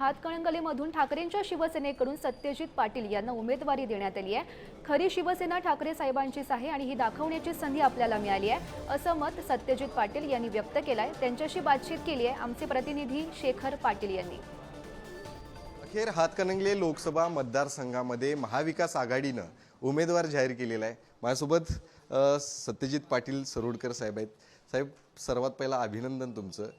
हातकणंगलेमधून ठाकरेंच्या शिवसेनेकडून सत्यजित पाटील यांना उमेदवारी देण्यात आली आहे. खरी शिवसेना ठाकरे साहेबांचीच आहे आणि ही दाखवण्याची संधी आपल्याला मिळाली आहे. असं मत सत्यजित पाटील यांनी व्यक्त केलं आहे त्यांच्याशी बातचीत केली आहे आमचे प्रतिनिधी शेखर पाटील यांनी. अखेर हातकणंगले लोकसभा मतदारसंघामध्ये महाविकास आघाडीनं उमेदवार जाहीर केलेला आहे. माझ्यासोबत सत्यजित पाटील सरोडकर साहेब आहेत. साहेब सर्वात पहिला अभिनंदन तुमचं.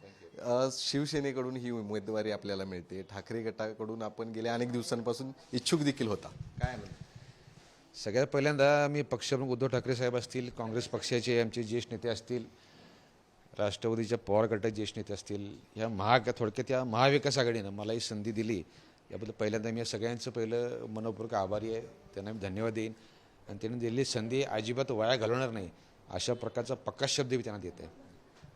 शिवसेनेकडून ही उमेदवारी आपल्याला मिळते. ठाकरे गटाकडून आपण गेल्या अनेक दिवसांपासून इच्छुक देखील होता. काय सगळ्यात पहिल्यांदा मी पक्षप्रमुख उद्धव ठाकरे साहेब असतील काँग्रेस पक्षाचे आमचे ज्येष्ठ नेते असतील राष्ट्रवादीच्या पवार गटाचे ज्येष्ठ नेते असतील ह्या महा थोडक्यात या महाविकास आघाडीनं मला ही संधी दिली. याबद्दल पहिल्यांदा मी या सगळ्यांचं पहिलं मनपूर्वक आभारी आहे. त्यांना मी धन्यवाद देईन. आणि त्यांनी दिलेली संधी अजिबात वाया घालवणार नाही अशा प्रकारचा पक्का शब्द मी त्यांना देत आहे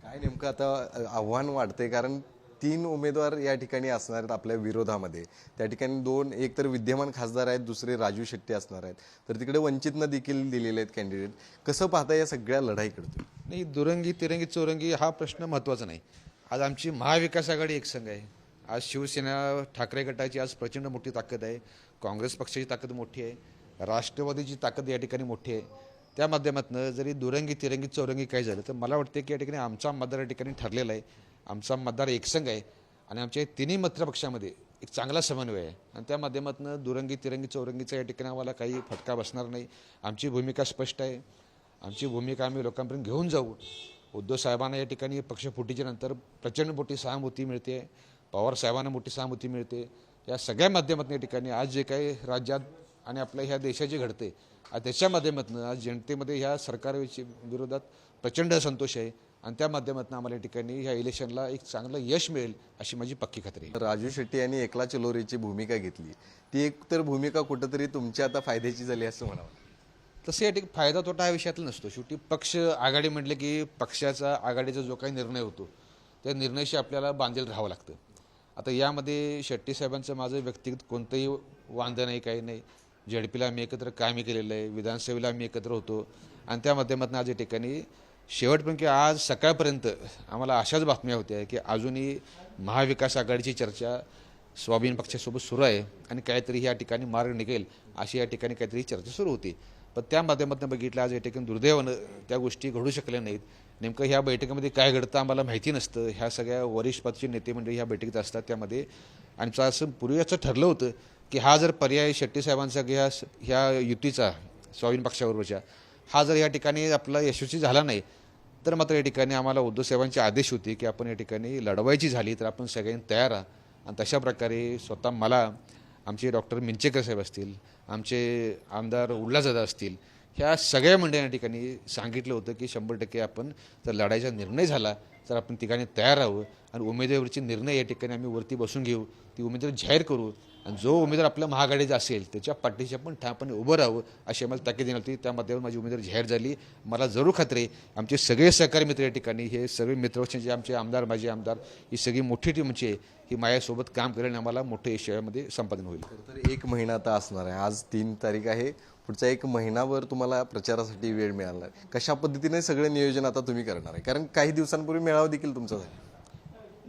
काय नेमकं आता आव्हान वाढतंय कारण तीन उमेदवार या ठिकाणी असणार आहेत आपल्या विरोधामध्ये. त्या ठिकाणी दोन एक तर विद्यमान खासदार आहेत दुसरे राजू शेट्टी असणार आहेत. तर तिकडे वंचितनं देखील दिलेले आहेत कॅन्डिडेट कसं पाहता या सगळ्या लढाईकडे नाही दुरंगी तिरंगी चौरंगी हा प्रश्न महत्त्वाचा नाही. आज आमची महाविकास आघाडी एक संघ आहे. आज शिवसेना ठाकरे गटाची आज प्रचंड मोठी ताकद आहे. काँग्रेस पक्षाची ताकद मोठी आहे. राष्ट्रवादीची ताकद या ठिकाणी मोठी आहे. त्या माध्यमातून जरी दुरंगी तिरंगी चौरंगी काही झालं तर मला वाटते की या ठिकाणी आमचा मतदार या ठिकाणी ठरलेला आहे. आमचा मतदार एकसंघ आहे आणि आमच्या तिन्ही मित्रपक्षामध्ये एक चांगला समन्वय आहे. आणि त्या माध्यमातून दुरंगी तिरंगी चौरंगीचा या ठिकाणी आम्हाला काही फटका बसणार नाही. आमची भूमिका स्पष्ट आहे. आमची भूमिका आम्ही लोकांपर्यंत घेऊन जाऊ. उद्धव साहेबांना या ठिकाणी पक्षफुटीच्या नंतर प्रचंड मोठी सहानुभूती मिळते. पवार साहेबांना मोठी सहानुभूती मिळते. या सगळ्या माध्यमातून या ठिकाणी आज जे काही राज्यात आणि आपल्या ह्या देशाचे घडते त्याच्या माध्यमातून आज जनतेमध्ये ह्या सरकार विरोधात प्रचंड संतोष आहे. आणि त्या माध्यमातून आम्हाला या ठिकाणी ह्या इलेक्शनला एक चांगलं यश मिळेल अशी माझी पक्की खात्री आहे. राजू शेट्टी यांनी एकला चलोरीची भूमिका घेतली. ती एक तर भूमिका कुठंतरी तुमच्या आता फायद्याची झाली असं म्हणावं तसं या ठिकाणी फायदा तोटा हा विषयातला नसतो. शेवटी पक्ष आघाडी म्हटलं की पक्षाचा आघाडीचा जो काही निर्णय होतो त्या निर्णयाशी आपल्याला बांधील राहावं लागतं. आता यामध्ये शेट्टी साहेबांचं माझं व्यक्तिगत कोणतंही वांधं नाही काही नाही. झेडपीला आम्ही एकत्र कामही केलेलं आहे विधानसभेला आम्ही एकत्र होतो. आणि त्या माध्यमातून आज या ठिकाणी शेवटपर्यंत आज सकाळपर्यंत आम्हाला अशाच बातम्या होत्या की अजूनही महाविकास आघाडीची चर्चा स्वाभिमान पक्षासोबत सुरू आहे आणि काहीतरी या ठिकाणी मार्ग निघेल अशी या ठिकाणी काहीतरी चर्चा सुरू होती. पण त्या माध्यमातून बघितलं आज या ठिकाणी दुर्दैवानं त्या गोष्टी घडू शकल्या नाहीत. नेमकं ह्या बैठकीमध्ये काय घडतं आम्हाला माहिती नसतं. ह्या सगळ्या वरिष्ठ पदचे नेते मंडळी ह्या बैठकीत असतात त्यामध्ये. आणि असं पूर्वी याचं ठरलं होतं की हा जर पर्याय शेट्टी साहेबांचा ह्या ह्या युतीचा स्वाभिमान पक्षाबरोबरच्या हा जर या ठिकाणी आपला यशस्वी झाला नाही तर मात्र या ठिकाणी आम्हाला उद्धव साहेबांचे आदेश होते की आपण या ठिकाणी लढवायची झाली तर आपण सगळ्यांनी तयार आहा आणि तशा प्रकारे स्वतः मला आमचे डॉक्टर मिंचेकर साहेब असतील आमचे आमदार उल्हासदादा असतील ह्या सगळ्या मंडळींना ठिकाणी सांगितलं होतं की शंभर टक्के आपण जर लढायचा निर्णय झाला जर आपण ठिकाणी तयार राहू आणि उमेदवारीचे निर्णय या ठिकाणी आम्ही वरती बसून घेऊ ती उमेदवारी जाहीर करू आणि जो उमेदवार आपल्या महागाडीचा असेल त्याच्या पाठीशी आपण ठामपणे उभं राहावं अशी आम्हाला ताकीद देण्यात होती त्या माध्यमातून माझी उमेदवारी जाहीर झाली. मला जरूर खात्री आमचे सगळे सहकारी मित्र या ठिकाणी हे सगळे मित्रपक्षांचे आमचे आमदार माझे आमदार ही सगळी मोठी टीमची आहे ही माझ्यासोबत काम करेल आणि आम्हाला मोठं यश संपादन होईल. तर एक महिना आता असणार आहे. आज तीन तारीख आहे. पुढचा एक महिनाभर तुम्हाला प्रचारासाठी वेळ मिळाला. आहे कशा पद्धतीने सगळं नियोजन आता तुम्ही करणार आहे? कारण काही दिवसांपूर्वी मेळावा देखील तुमचा झाला.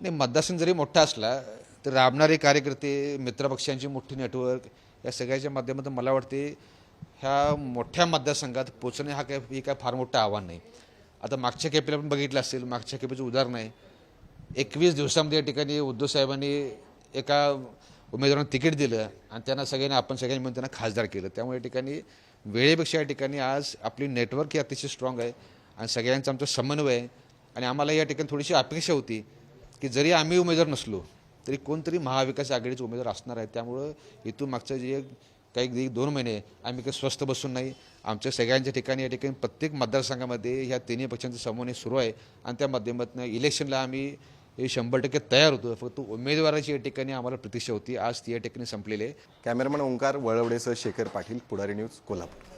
नाही मतदारसंघ जरी मोठा असला तर राबणारे कार्यकर्ते मित्रपक्षांची मोठी नेटवर्क या सगळ्याच्या माध्यमातून मला वाटते ह्या मोठ्या मतदारसंघात पोचणे हा काय हे काय फार मोठं आव्हान नाही. आता मागच्या केपीला पण बघितलं असेल मागच्या केपीचं उदाहरण आहे. एकवीस दिवसामध्ये या ठिकाणी उद्धव साहेबांनी एका उमेदवारांना तिकीट दिलं आणि त्यांना सगळ्यांनी आपण सगळ्यांनी मिळून त्यांना खासदार केलं. त्यामुळे या ठिकाणी वेळेपेक्षा या ठिकाणी आज आपली नेटवर्क ही अतिशय स्ट्रॉंग आहे आणि सगळ्यांचा आमचा समन्वय आहे. आणि आम्हाला या ठिकाणी थोडीशी अपेक्षा होती की जरी आम्ही उमेदवार नसलो तरी कोणतरी महाविकास आघाडीचे उमेदवार असणार आहे त्यामुळं इथून मागचं जे काही एक दोन महिने आम्ही काही स्वस्त बसून नाही. आमच्या सगळ्यांच्या ठिकाणी या ठिकाणी प्रत्येक मतदारसंघामध्ये ह्या तिन्ही पक्षांचं समन्वय सुरू आहे. आणि त्या माध्यमातून इलेक्शनला आम्ही हे शंभर टक्के तयार होतो. फक्त उमेदवाराची या ठिकाणी आम्हाला प्रतीक्षा होती. आज ती या ठिकाणी संपलेली आहे. कॅमेरामॅन ओंकार वळवडेसह शेखर पाटील पुढारी न्यूज कोल्हापूर.